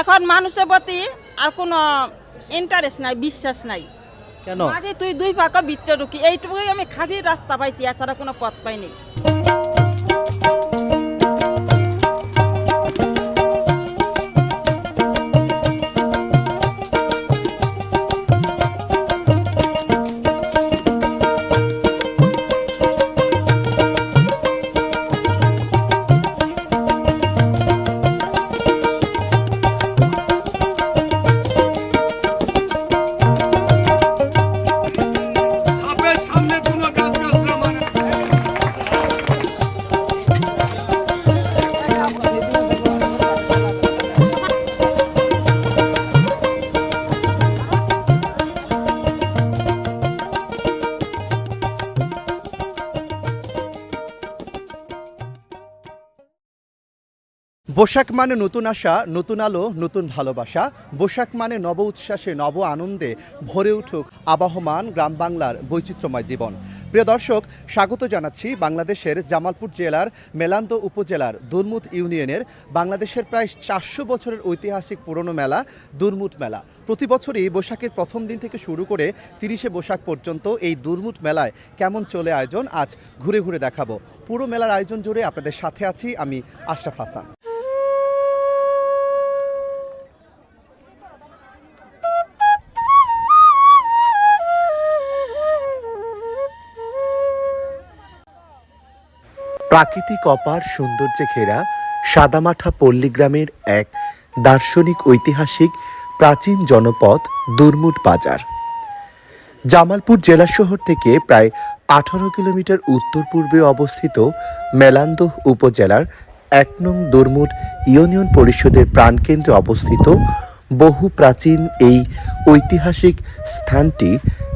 এখন মানুষের প্রতি আর কোনো ইন্টারেস্ট নাই বিশ্বাস নাই। কেন? তুই দুই পাকা ভিতরে ঢুকি এইটুকুই আমি খাঁটি রাস্তা পাইছি এছাড়া কোনো পথ পাইনি। বৈশাখ মানে নতুন আশা, নতুন আলো, নতুন ভালোবাসা। বৈশাখ মানে নব উচ্ছ্বাসে, নব আনন্দে ভরে উঠুক আবাহমান গ্রাম বাংলার বৈচিত্র্যময় জীবন। প্রিয় দর্শক, স্বাগত জানাচ্ছি বাংলাদেশের জামালপুর জেলার মেলান্দ উপজেলার দুর্মুট ইউনিয়নের বাংলাদেশের প্রায় চারশো বছরের ঐতিহাসিক পুরনো মেলা দুর্মুট মেলা। প্রতি বছরই বৈশাখের প্রথম দিন থেকে শুরু করে তিরিশে বৈশাখ পর্যন্ত এই দুর্মুট মেলায় কেমন চলে আয়োজন, আজ ঘুরে ঘুরে দেখাবো। পুরো মেলার আয়োজন জুড়ে আপনাদের সাথে আছি আমি আশরাফ হাসান। প্রাকৃতিক অপার সৌন্দর্যে ঘেরা সাদামাঠা পল্লীগ্রামের এক দার্শনিক ঐতিহাসিক প্রাচীন জনপদ দুর্মুট বাজার। জামালপুর জেলা শহর থেকে প্রায় আঠারো কিলোমিটার উত্তর পূর্বে অবস্থিত মেলান্দহ উপজেলার এক নং দুর্মুট ইউনিয়ন পরিষদের প্রাণকেন্দ্রে অবস্থিত বহু প্রাচীন এই ঐতিহাসিক স্থানটি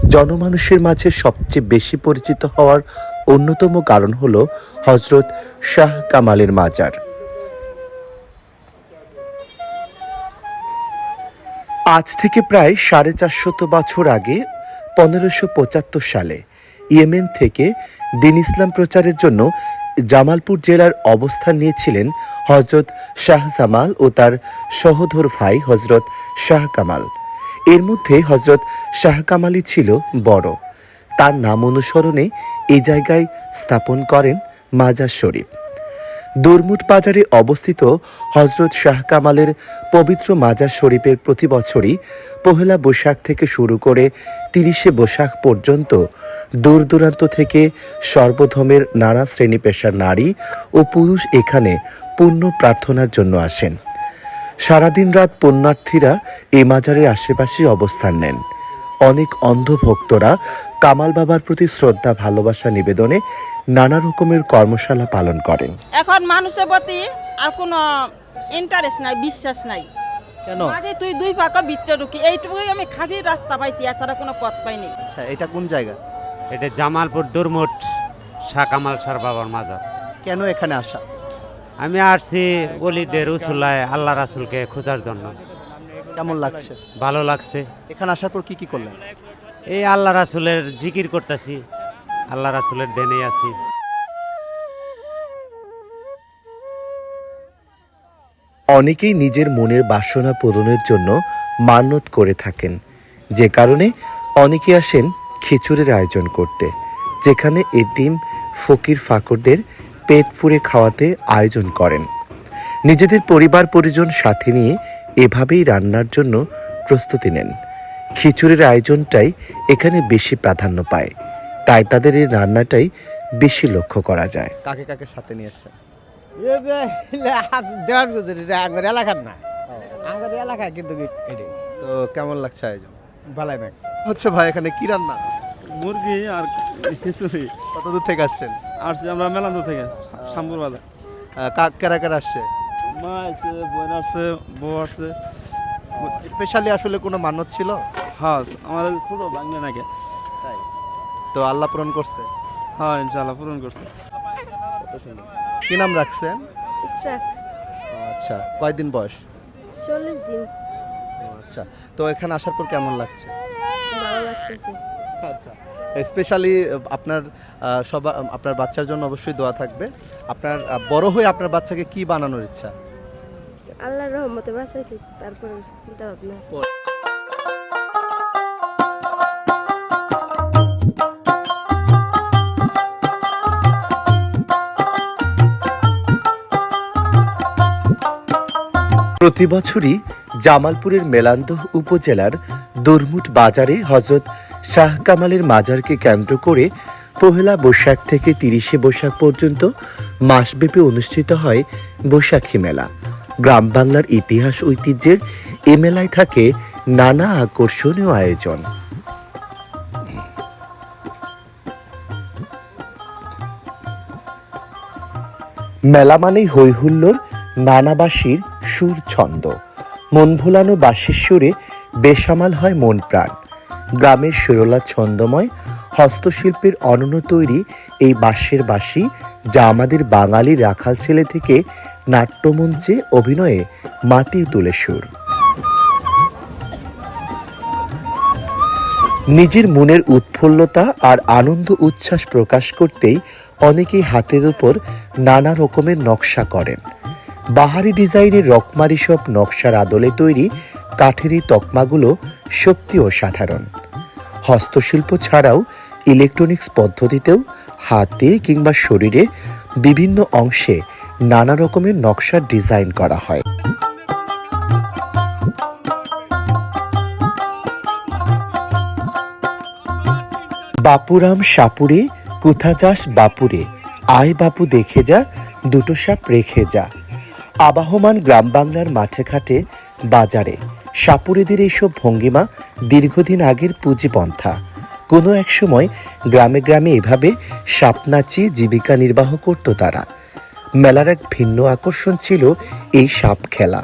জনমানুষের মাঝে সবচেয়ে বেশি পরিচিত হওয়ার অন্যতম কারণ হল হজরত শাহ কামালের মাজার। আজ থেকে প্রায় সাড়ে চারশত বছর আগে পনেরোশো পঁচাত্তর সালে ইয়েমেন থেকে দিন ইসলাম প্রচারের জন্য জামালপুর জেলার অবস্থান নিয়েছিলেন হজরত শাহ জামাল ও তার সহধর ভাই হজরত শাহ কামাল। এর মধ্যে হজরত শাহ কামালই ছিল বড়। তার নাম অনুসরণে এই জায়গায় স্থাপন করেন মাজার শরীফ। দুর্মুট বাজারে অবস্থিত হজরত শাহ কামালের পবিত্র মাজার শরীফের প্রতি বছরই পহেলা বৈশাখ থেকে শুরু করে তিরিশে বৈশাখ পর্যন্ত দূর দূরান্ত থেকে সর্বধর্মের নানা শ্রেণি পেশার নারী ও পুরুষ এখানে পুণ্য প্রার্থনার জন্য আসেন। সারাদিন রাত পুণ্যার্থীরা এই মাজারের আশেপাশে অবস্থান নেন। অনেক অন্ধ ভক্তরা কামাল বাবার প্রতি শ্রদ্ধা ভালোবাসা নিবেদনে নানা রকমের কর্মশালা পালন করেন। এখন মানুষের প্রতি আর কোনো ইন্টারেস্ট নাই বিশ্বাস নাই। কেন? মাটি তুই দুই পাকা ভিতরে ঢুকি এইটুকুই আমি খাঁটি রাস্তা পাইছি এছাড়া কোনো পথ পাইনি। আচ্ছা এটা কোন জায়গা? এটা জামালপুর দুর্মুট শাহ কামাল সার বাবার মাজার। কেন এখানে আসা? আমি আসছি অলিদের উসুলায় আল্লাহ রাসুলকে খোঁজার জন্য। কেমন লাগছে? ভালো লাগছে। এখানে আসার পর কি কি করলেন? এই আল্লাহ রাসুলের জিকির করতেছি। আল্লাহ রাসুলের দেনে আছি। অনেকেই নিজের মনের বাসনা পূরণের জন্য মান্যত করে থাকেন। যে কারণে অনেকে আসেন খিচুড়ির আয়োজন করতে যেখানে এতিম ফকির ফাকরদের পেট পুড়ে খাওয়াতে আয়োজন করেন। নিজেদের পরিবার পরিজন সাথে নিয়ে এভাবেই রান্নার জন্য প্রস্তুতি নেন। খিচুড়ির আয়োজনটাই এখানে বেশি প্রাধান্য পায়। তাই তাদের এই রান্নাটাই বেশি লক্ষ্য করা যায়। কাকে কাকে সাথে নিয়ে দেওয়ার আঙ্গুর এলাকার না। আঙ্গুর এলাকায় কিন্তু তো কেমন লাগছে আয়োজন? হচ্ছে ভাই এখানে কি রান্না? মুরগি আর খিচুড়ি। কত দূর থেকে আসছেন? আসছি আমরা থেকে শামপুর বাজার কারা কারা আসছে? মা আছে বোন আসছে বউ আসছে স্পেশালি আসলে কোনো মানত ছিল? হ্যাঁ আমাদের ছোট ভাঙলে নাকি। তো আল্লাহ পূরণ করছে? হ্যাঁ ইনশাল্লাহ পূরণ করছে। কি নাম রাখছেন? আচ্ছা কয়দিন বয়স? চল্লিশ দিন। ও, আচ্ছা তো এখানে আসার পর কেমন লাগছে? ভালো লাগতেছে। আচ্ছা স্পেশালি আপনার সব আপনার বাচ্চার জন্য অবশ্যই দোয়া থাকবে। আপনার বড় হয়ে আপনার বাচ্চাকে কি বানানোর ইচ্ছা? আল্লাহর রহমতে বাঁচাইতে তারপরে চিন্তা ভাবনা আছে প্রতি বছরই জামালপুরের মেলান্দহ উপজেলার দুরমুট বাজারে হজরত শাহ কামালের মাজারকে কেন্দ্র করে পহেলা বৈশাখ থেকে তিরিশে বৈশাখ পর্যন্ত মাসব্যাপী অনুষ্ঠিত হয় বৈশাখী মেলা। গ্রাম বাংলার ইতিহাস ঐতিহ্যের এ মেলায় থাকে নানা আকর্ষণীয় আয়োজন। মেলা মানেই হৈহুল্লোর নানাবাসীর সুর ছন্দ মন ভোলানো বাঁশির সুরে বেসামাল হয় মন প্রাণ। গ্রামের সুরলা ছন্দময় হস্তশিল্পের অনন্য তৈরি এই বাঁশের বাঁশি যা আমাদের বাঙালি রাখাল ছেলে থেকে নাট্যমঞ্চে অভিনয়ে মাতিয়ে তোলে সুর। নিজের মনের উৎফুল্লতা আর আনন্দ উচ্ছ্বাস প্রকাশ করতেই অনেকেই হাতের উপর নানা রকমের নকশা করেন। বাহারি ডিজাইনের রকমারি সব নকশার আদলে তৈরি কাঠের এই তকমাগুলো সত্যি অসাধারণ হস্তশিল্প ছাড়াও ইলেকট্রনিক্স পদ্ধতিতেও হাতে কিংবা শরীরে বিভিন্ন অংশে নানা রকমের নকশার ডিজাইন করা হয়। বাপুরাম সাপুরে, কোথা যাস বাপুরে? আয় বাপু দেখে যা, দুটো সাপ রেখে যা। আবাহমান গ্রাম বাংলার মাঠে ঘাটে, বাজারে। সাপুরেদের এইসব ভঙ্গিমা দীর্ঘদিন আগের পুঁজিপন্থা। কোনো এক সময় গ্রামে গ্রামে এভাবে সাপ নাচিয়ে জীবিকা নির্বাহ করত তারা। মেলার এক ভিন্ন আকর্ষণ ছিল এই সাপ খেলা।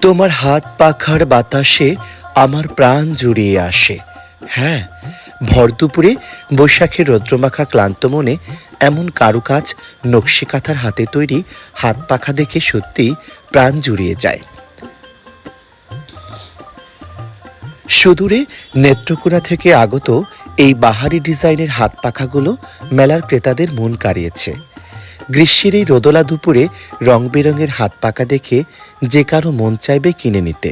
তোমার হাত পাখার বাতাসে আমার প্রাণ জুড়িয়ে আসে। হ্যাঁ ভর দুপুরে বৈশাখের রৌদ্রমাখা ক্লান্ত মনে এমন কারুকাজ নকশি কাঁথার হাতে তৈরি হাত পাখা দেখে সত্যি প্রাণ জুড়িয়ে যায়। সুদূরে নেত্রকোনা থেকে আগত এই বাহারি ডিজাইনের হাত পাখাগুলো মেলার ক্রেতাদের মন কাড়িয়েছে। গ্রীষ্মের এই রোদলা দুপুরে রং বেরঙের হাত পাকা দেখে যে কারও মন চাইবে কিনে নিতে।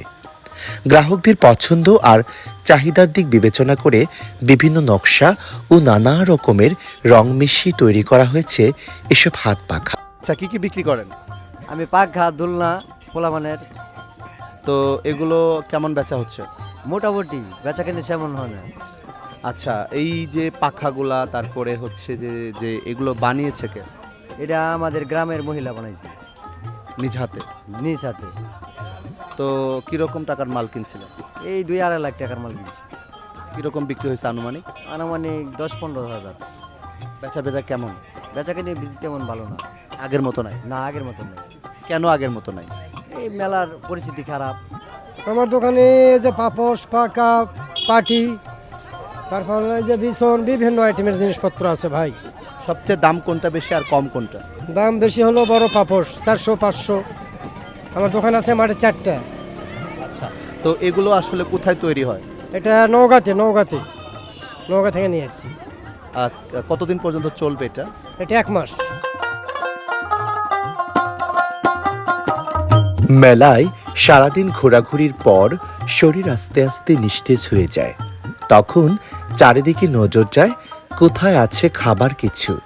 গ্রাহকদের পছন্দ আর চাহিদার দিক বিবেচনা করে বিভিন্ন নকশা ও নানা রকমের রং মিশিয়ে তৈরি করা হয়েছে এসব হাত পাখা। আচ্ছা কি কি বিক্রি করেন? আমি পাখা দোলনা পোলামানের তো এগুলো কেমন বেচা হচ্ছে? মোটামুটি বেচা কেনে সেমন হয় না। আচ্ছা এই যে পাখাগুলা তারপরে হচ্ছে যে যে এগুলো বানিয়েছে কে? এটা আমাদের গ্রামের মহিলা বানাইছে। নিজ হাতে? নিজ হাতে। তো কীরকম টাকার মাল কিনছিলেন? এই দুই আড়াই লাখ টাকার মাল কিনছে। কীরকম বিক্রি হয়েছে আনুমানিক? আনুমানিক দশ পনেরো হাজার। বেচা বেচা কেমন? বেচা কেনে তেমন ভালো না। আগের মতো নাই? না আগের মতো নাই। কেন আগের মতো নাই? এই মেলার পরিস্থিতি খারাপ? আমার দোকানে যে পাপোশ পাকা পাটি তারপর এই যে বিছন বিভিন্ন আইটেমের জিনিসপত্র আছে ভাই। সবচেয়ে দাম কোনটা বেশি আর কম কোনটা? দাম বেশি হলো বড় পাপোশ চারশো পাঁচশো। আমার দোকান আছে মাঠে চারটা। আচ্ছা তো এগুলো আসলে কোথায় তৈরি হয়? এটা নৌগাতে নৌগাতে নৌগা থেকে নিয়ে আসছি। আর কতদিন পর্যন্ত চলবে এটা? এটা এক মাস। মেলায় সারাদিন ঘোরাঘুরির পর শরীর আস্তে আস্তে নিস্তেজ হয়ে যায়। তখন চারিদিকে নজর যায় কোথায় আছে খাবার কিছু।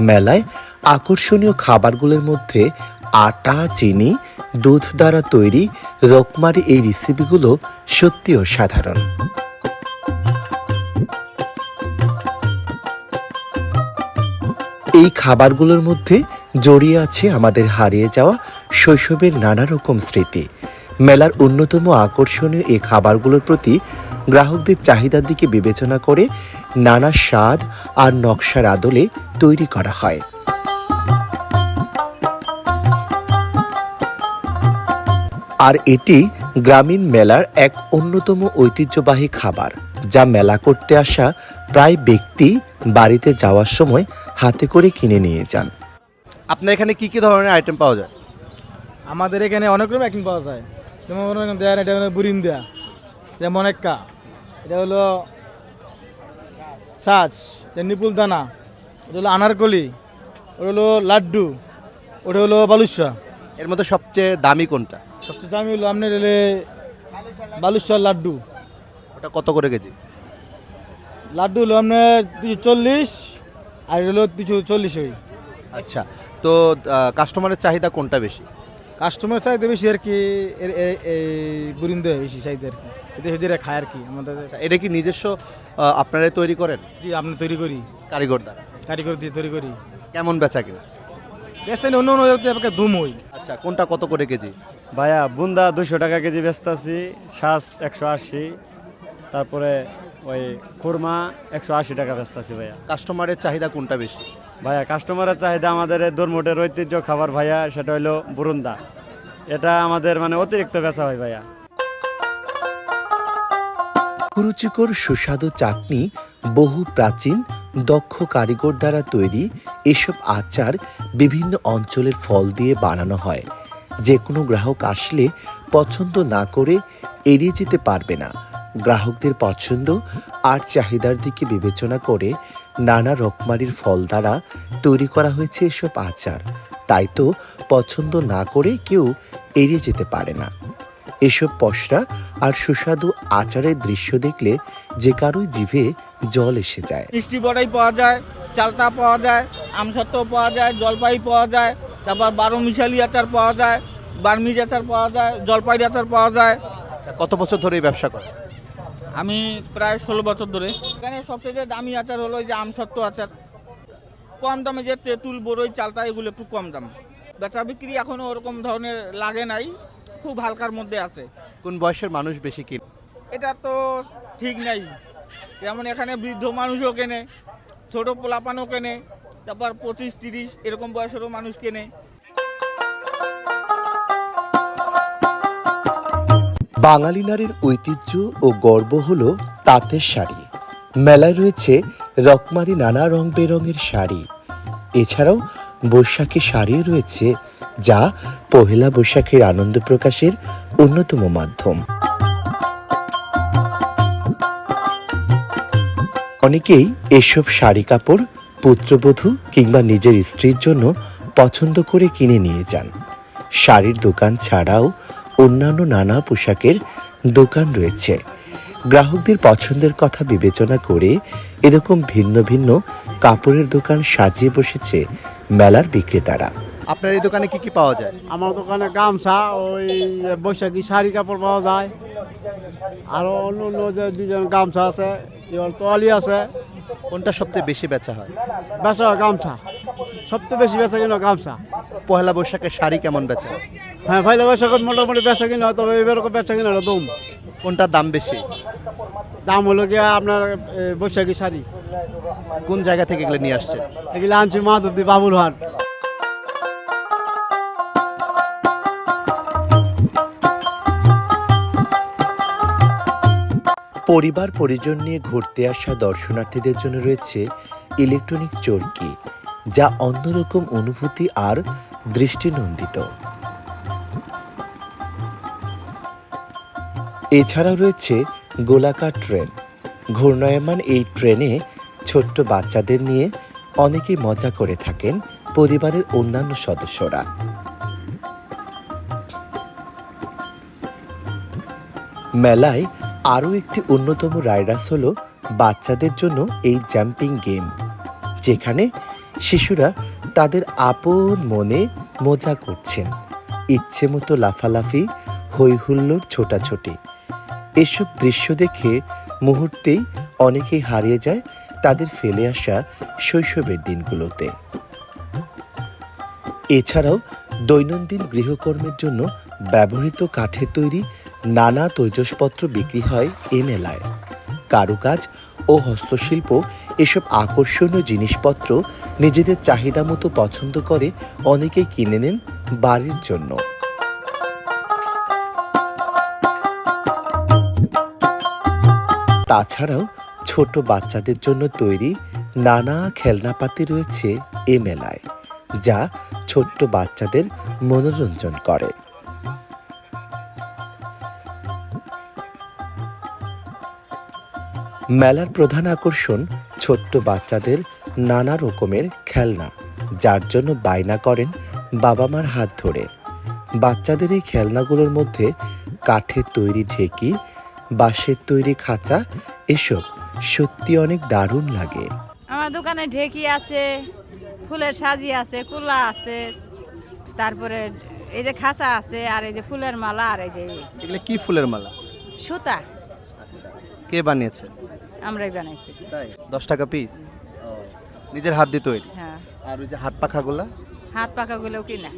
মেলায় আকর্ষণীয় খাবারগুলোর মধ্যে আটা, চিনি, দুধ দ্বারা তৈরি রকমারি এই রেসিপিগুলো সত্যি অসাধারণ। এই খাবারগুলোর মধ্যে জড়িয়ে আছে আমাদের হারিয়ে যাওয়া শৈশবের নানা রকম স্মৃতি। মেলার অন্যতম আকর্ষণীয় এই খাবারগুলোর প্রতি গ্রাহকদের চাহিদার দিকে বিবেচনা করে নানা স্বাদ আর নকশার আদলে তৈরি করা হয়। আর এটি গ্রামীণ মেলার এক অন্যতম ঐতিহ্যবাহী খাবার, যা মেলা করতে আসা প্রায় ব্যক্তি বাড়িতে যাওয়ার সময় হাতে করে কিনে নিয়ে যান। আপনার এখানে কি কি ধরনের আইটেম পাওয়া যায়? আমাদের এখানে অনেক রকম অ্যাক্টিং পাওয়া যায়। যেমন মনে দেয়া এটা হলো বুরিন দেয়া যেমন এক্কা এটা হলো সাজ এটা নিপুল দানা এটা হলো আনারকলি ওটা হলো লাড্ডু ওটা হলো বালুশা এর মধ্যে সবচেয়ে দামি কোনটা? সবচেয়ে দামি হলো আপনার এলে বালুশার লাড্ডু। ওটা কত করে কেজি? লাড্ডু হলো আপনার দুশো চল্লিশ আর এটা হলো দুশো চল্লিশ ওই আচ্ছা তো কাস্টমারের চাহিদা কোনটা বেশি? কাস্টমার চাইতে বেশি আর কি এই বুরিন্দে বেশি চাইতে আর কি। এতে সেদিকে খায় আর কি আমাদের আচ্ছা, এটা কি নিজস্ব আপনারাই তৈরি করেন? জি আপনি তৈরি করি। কারিগর দ্বারা। কারিগর দিয়ে তৈরি করি। কেমন বেচা কিনা? দেখছেন অন্য অন্য আপনাকে দুম হই আচ্ছা কোনটা কত করে কেজি? ভাইয়া বুন্দা দুশো টাকা কেজি বেচতাছি শ্বাস একশো আশি তারপরে ওই খুরমা একশো আশি টাকা বেচতাছি ভাইয়া। কাস্টমারের চাহিদা কোনটা বেশি? ভাইয়া কাস্টমারের চাহিদা আমাদের এই ঐতিহ্য খাবার ভাইয়া, সেটা হলো বুরুন্দা। এটা আমাদের মানে অতিরিক্ত বেচা হয় ভাইয়া। রুচিকর সুস্বাদু চাটনি বহু প্রাচীন, দক্ষ কারিগর দ্বারা তৈরি এসব আচার বিভিন্ন অঞ্চলের ফল দিয়ে বানানো হয়। যে কোনো গ্রাহক আসলে পছন্দ না করে এড়িয়ে যেতে পারবে না। গ্রাহকদের পছন্দ আর চাহিদার দিকে বিবেচনা করে নানা রকমারির ফল দ্বারা তৈরি করা হয়েছে এসব আচার। তাই তো পছন্দ না করে কেউ এড়িয়ে যেতে পারে না। এসব পসরা আর সুস্বাদু আচারের দৃশ্য দেখলে যে কারোই জিভে জল এসে যায়। মিষ্টি বড়াই পাওয়া যায় চালতা পাওয়া যায় আমসত্ত্ব পাওয়া যায় জলপাই পাওয়া যায় তারপর বারো মিশালি আচার পাওয়া যায় বার্মিজ আচার পাওয়া যায় জলপাইর আচার পাওয়া যায়। আচ্ছা, কত বছর ধরে এই ব্যবসা করেন? আমি প্রায় ষোলো বছর ধরে। এখানে সবচেয়ে দামি আচার হলো যে আমসত্ত্ব আচার। কম দামে যে তেঁতুল বড়ই চালতা এগুলো একটু কম দাম। বেচা বিক্রি এখনও ওরকম ধরনের লাগে নাই খুব হালকার মধ্যে আছে। কোন বয়সের মানুষ বেশি কিনে? এটা তো ঠিক নাই। যেমন এখানে বৃদ্ধ মানুষও কেনে ছোট পোলাপানও কেনে তারপর পঁচিশ তিরিশ এরকম বয়সেরও মানুষ কেনে। বাঙালি নারীর ঐতিহ্য ও গর্ব হল তাঁতের শাড়ি। মেলায় রয়েছে রকমারি নানা রং বেরঙের শাড়ি। এছাড়াও বৈশাখী শাড়িও রয়েছে, যা পহেলা বৈশাখের আনন্দ প্রকাশের অন্যতম মাধ্যম। অনেকেই এসব শাড়ি কাপড় পুত্রবধূ কিংবা নিজের স্ত্রীর জন্য পছন্দ করে কিনে নিয়ে যান। শাড়ির দোকান ছাড়াও অন্যান্য নানা পোশাকের দোকান রয়েছে। গ্রাহকদের পছন্দের কথা বিবেচনা করে এরকম ভিন্ন ভিন্ন কাপড়ের দোকান সাজিয়ে বসেছে মেলার বিক্রেতারা। আপনার এই দোকানে কি কি পাওয়া যায়? আমার দোকানে গামছা ওই বৈশাখী শাড়ি কাপড় পাওয়া যায়। আরও অন্য অন্য যে দুজন গামছা আছে তোয়ালি আছে কোনটা সবচেয়ে বেশি বেচা হয়? বেচা হয় গামছা। সবচেয়ে বেশি বেচা কিনা গামছা। পহেলা বৈশাখে শাড়ি কেমন বেচা হয়? হ্যাঁ পয়লা বৈশাখে মোটামুটি বেচা কিনা হয় তবে এবার বেচা কিনা হলো দম। কোনটার দাম বেশি? দাম হলো গিয়া আপনার এ, বৈশাখী শাড়ি। কোন জায়গা থেকে এগুলো নিয়ে আসছে এগুলো আনছি মাধবদী বাবুল পরিবার পরিজন নিয়ে ঘুরতে আসা দর্শনার্থীদের জন্য রয়েছে ইলেকট্রনিক চরকি, যা অন্যরকম অনুভূতি আর দৃষ্টিনন্দিত। এছাড়াও রয়েছে গোলাকার ট্রেন। ঘূর্ণায়মান এই ট্রেনে ছোট্ট বাচ্চাদের নিয়ে অনেকেই মজা করে থাকেন পরিবারের অন্যান্য সদস্যরা। মেলায় আরও একটি অন্যতম রাইডার্স হলো বাচ্চাদের জন্য এই জাম্পিং গেম, যেখানে শিশুরা তাদের আপন মনে মজা করছেন, ইচ্ছে মতো লাফালাফি হই হুল্লোড় ছোটাছুটি। এসব দৃশ্য দেখে মুহূর্তেই অনেকেই হারিয়ে যায় তাদের ফেলে আসা শৈশবের দিনগুলোতে। এছাড়াও দৈনন্দিন গৃহকর্মের জন্য ব্যবহৃত কাঠের তৈরি নানা তৈজসপত্র বিক্রি হয় এ মেলায় কারুকাজ ও হস্তশিল্প এসব আকর্ষণীয় জিনিসপত্র নিজেদের চাহিদা মতো পছন্দ করে অনেকেই কিনে নেন বাড়ির জন্য। তাছাড়াও ছোট বাচ্চাদের জন্য তৈরি নানা খেলনাপাতি রয়েছে এ মেলায় যা ছোট্ট বাচ্চাদের মনোরঞ্জন করে। মেলার প্রধান আকর্ষণ ছোট্ট বাচ্চাদের নানা রকমের খেলনা যার জন্য বায়না করেন বাবা মার হাত ধরে। বাচ্চাদের এই খেলনাগুলোর মধ্যে কাঠের তৈরি ঢেকি বাঁশের তৈরি খাঁচা এসব সত্যি অনেক দারুণ লাগে। আমার দোকানে ঢেকি আছে ফুলের সাজি আছে কুলা আছে তারপরে এই যে খাঁচা আছে আর এই যে ফুলের মালা আর এই যে এগুলো কি ফুলের মালা? সুতা। কে বানিয়েছে? আমরাই বানাইছি। তাই? দশ টাকা পিস নিজের হাত দিয়ে তৈরি? হ্যাঁ। আর ওই যে হাত পাখাগুলা? হাত পাকাগুলোও কিনা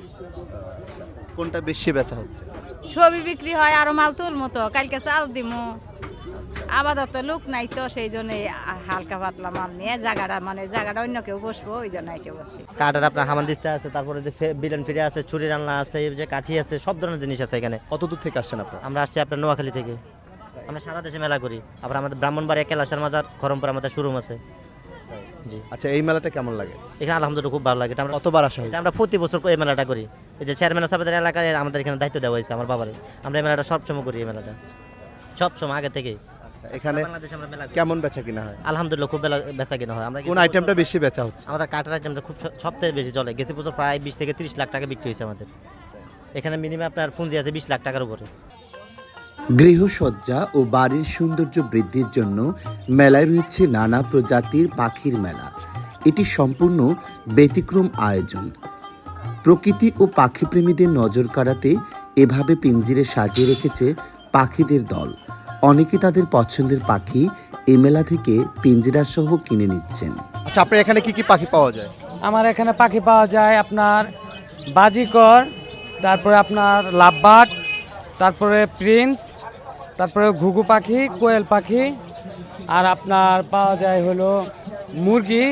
কোনটা বেশি বেচা হচ্ছে? ছবি বিক্রি হয় আরও মাল তুলমো তো কালকে চাল দিমু। আপাতত লোক নাই তো সেই জন্য হালকা পাতলা মাল নিয়ে জায়গাটা মানে জায়গাটা অন্য কেউ বসবো ওই জন্য এসে বসছি। কাঠের আপনার হামান দিস্তা আছে তারপরে যে বিলেন ফিরে আছে ছুরি রান্না আছে এই যে কাঠি আছে সব ধরনের জিনিস আছে এখানে। কত দূর থেকে আসছেন আপনারা? আমরা আসছি আপনার নোয়াখালী থেকে। আমরা সারা দেশে মেলা করি। আবার আমাদের ব্রাহ্মণবাড়িয়া কেলাসার মাজার খরমপুর আমাদের শোরুম আছে। জি। আচ্ছা এই মেলাটা কেমন লাগে? এখানে আলহামদুলিল্লাহ খুব ভালো লাগে। এটা আমরা কতবার আসা হয় আমরা প্রতি বছর এই মেলাটা করি। এই যে চেয়ারম্যান সাহেবের এলাকায় আমাদের এখানে দায়িত্ব দেওয়া হয়েছে আমার বাবার। আমরা এই মেলাটা সবসময় করি এই মেলাটা। সবসময় আগে থেকে আচ্ছা এখানে। কেমন বেচা কিনা হয়? আলহামদুলিল্লাহ খুব বেচা কিনা হয়। আমরা কোন আইটেমটা বেশি বেচা হচ্ছে? আমাদের কাঠের আইটেমটা খুব সবথেকে বেশি চলে। গেছে বছর প্রায় বিশ থেকে তিরিশ লাখ টাকা বিক্রি হয়েছে আমাদের। এখানে মিনিমাম আপনার পুঁজি আছে বিশ লাখ টাকার উপরে। গৃহসজ্জা ও বাড়ির সৌন্দর্য বৃদ্ধির জন্য মেলায় রয়েছে নানা প্রজাতির পাখির মেলা। এটি সম্পূর্ণ ব্যতিক্রম আয়োজন। প্রকৃতি ও পাখিপ্রেমীদের নজর কাড়াতে এভাবে পিঞ্জিরে সাজিয়ে রেখেছে পাখিদের দল। অনেকে তাদের পছন্দের পাখি এ মেলা থেকে পিঞ্জিরা সহ কিনে নিচ্ছেন। আচ্ছা আপনার এখানে কি কি পাখি পাওয়া যায়? আমার এখানে পাখি পাওয়া যায় আপনার বাজিকর তারপরে আপনার লাভবার্ড তারপরে প্রিন্স তারপরে ঘুঘু পাখি কোয়েল পাখি আর আপনার পাওয়া যায় হলো মুরগি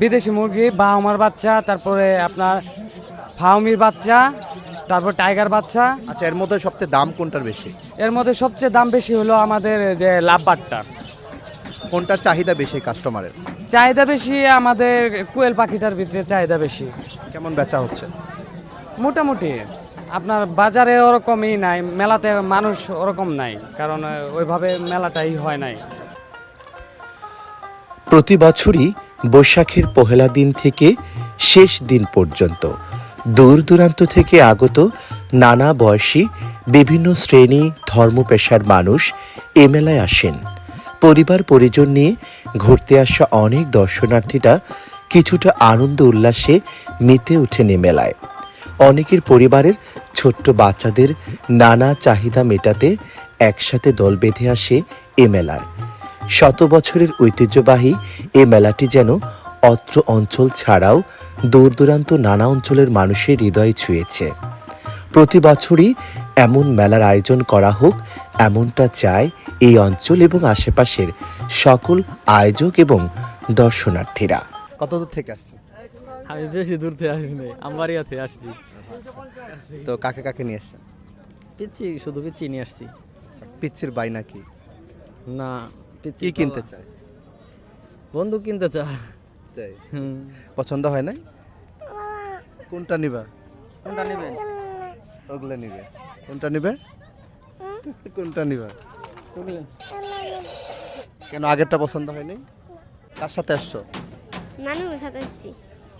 বিদেশি মুরগি বাউমার বাচ্চা তারপরে আপনার ফাউমির বাচ্চা তারপর টাইগার বাচ্চা। আচ্ছা এর মধ্যে সবচেয়ে দাম কোনটার বেশি? এর মধ্যে সবচেয়ে দাম বেশি হলো আমাদের যে লাভবার্ডটা কোনটার চাহিদা বেশি কাস্টমারের চাহিদা বেশি আমাদের কোয়েল পাখিটার ভিতরে চাহিদা বেশি। কেমন বেচা হচ্ছে? মোটামুটি। আপনার বাজারে ওরকমই নাই, মেলাতে মানুষ ওরকম নাই, কারণ ওইভাবে মেলাটাই হয় নাই। প্রতি বছরই বৈশাখের পহেলা দিন থেকে শেষ দিন পর্যন্ত দূর দূরান্ত থেকে আগত নানা বয়সী, বিভিন্ন শ্রেণি, ধর্ম পেশার মানুষ এ মেলায় আসেন। পরিবার পরিজন নিয়ে ঘুরতে আসা অনেক দর্শনার্থীরা কিছুটা আনন্দ উল্লাসে মেতে ওঠেন এ মেলায়। অনেকের পরিবারের ছোট্ট বাচ্চাদের নানা চাহিদা মেটাতে একসাথে দল বেঁধে আসে এ মেলায় শত বছরের ঐতিহ্যবাহী এ মেলাটি যেন অত্র অঞ্চল ছাড়াও দূর দূরান্ত নানা অঞ্চলের মানুষের হৃদয় ছুঁয়েছে। প্রতি বছরই এমন মেলার আয়োজন করা হোক এমনটা চায় এই অঞ্চল এবং আশেপাশের সকল আয়োজক এবং দর্শনার্থীরা। কত দূর থেকে আসছেন? আমি বেশি দূর থেকে আসিনি আমবাড়িয়া থেকে আসছি। তো কাকে কাকে নিয়ে আসছেন? পিচ্ছি শুধু পিচ্ছি নিয়ে আসছি। পিচ্ছির বাই নাকি? না কি কিনতে চায়? বন্ধু কিনতে চায়। চাই। পছন্দ হয় নাই? কোনটা নিবা? কোনটা নেবেন ওগুলো নিবে। কোনটা নিবে? কোনটা নিবা? কেন আগেরটা পছন্দ হয়নি? কার সাথে আসছো? নানুর সাথে আসছি।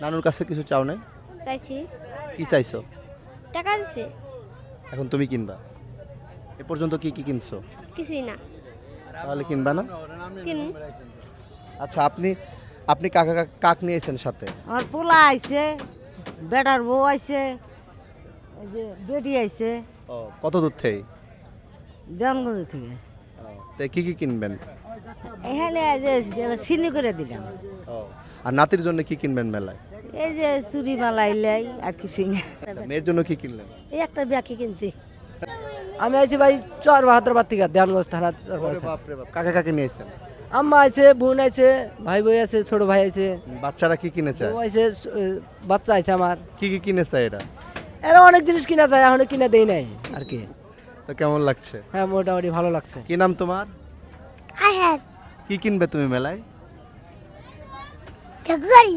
নানুর কাছে কিছু চাও নাই? চাইছি। কি চাইছো? টাকা দিছে। এখন তুমি কিনবা। এ পর্যন্ত কি কি কিনছো? কিছুই না। তাহলে কিনবা না? কিন। আচ্ছা আপনি আপনি কাকা কাক- কাক নিয়েছেন সাথে? আমার পোলা আইছে বেটার বউ আইছে এই যে বেটি আইছে। ও কত দূর থেকে? দেওয়ানগঞ্জ থেকে। তো কি কি কিনবেন? এখানে এই যে চিনি করে দিলাম। ও আর নাতির জন্য কি কিনবেন মেলায়? এই যে চুরি মালা ইলাই আর কিছু না। আচ্ছা, মেয়ের জন্য কি কিনলেন? এই একটা ব্যাকি কিনতে আমি আছি ভাই চর বাহাদুরাবাদ থেকে দেওয়ানগঞ্জ থানা কাকে কাকে নিয়েছেন আম্মা আছে বোন আছে ভাই বই আছে ছোট ভাই আছে বাচ্চারা কি কিনেছে বউ আছে বাচ্চা আছে আমার। কি কি কিনেছে এরা? এরা অনেক জিনিস কিনা যায় এখনও কিনা দেই নাই আর কি। তো কেমন লাগছে? হ্যাঁ মোটামুটি ভালো লাগছে। কি নাম তোমার? আহেন কি কিনবে তুমি মেলায়? গাড়ি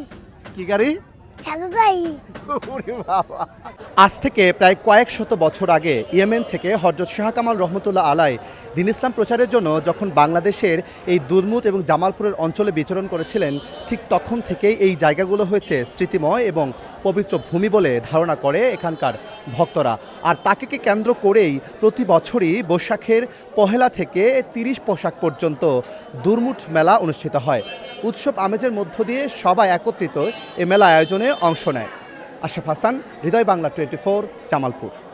কি গাড়ি? আজ থেকে প্রায় কয়েক শত বছর আগে ইয়েমেন থেকে হজরত শাহ কামাল রহমতুল্লাহ আলাই দিন ইসলাম প্রচারের জন্য যখন বাংলাদেশের এই দুর্মুট এবং জামালপুরের অঞ্চলে বিচরণ করেছিলেন, ঠিক তখন থেকেই এই জায়গাগুলো হয়েছে স্মৃতিময় এবং পবিত্র ভূমি বলে ধারণা করে এখানকার ভক্তরা। আর তাকে কেন্দ্র করেই প্রতি বছরই বৈশাখের পহেলা থেকে তিরিশ পোশাক পর্যন্ত দুর্মুট মেলা অনুষ্ঠিত হয়। উৎসব আমেজের মধ্য দিয়ে সবাই একত্রিত এ মেলা আয়োজনে অংশ নেয়। Ashraf Hasan Hridoy Bangla twenty four Jamalpur.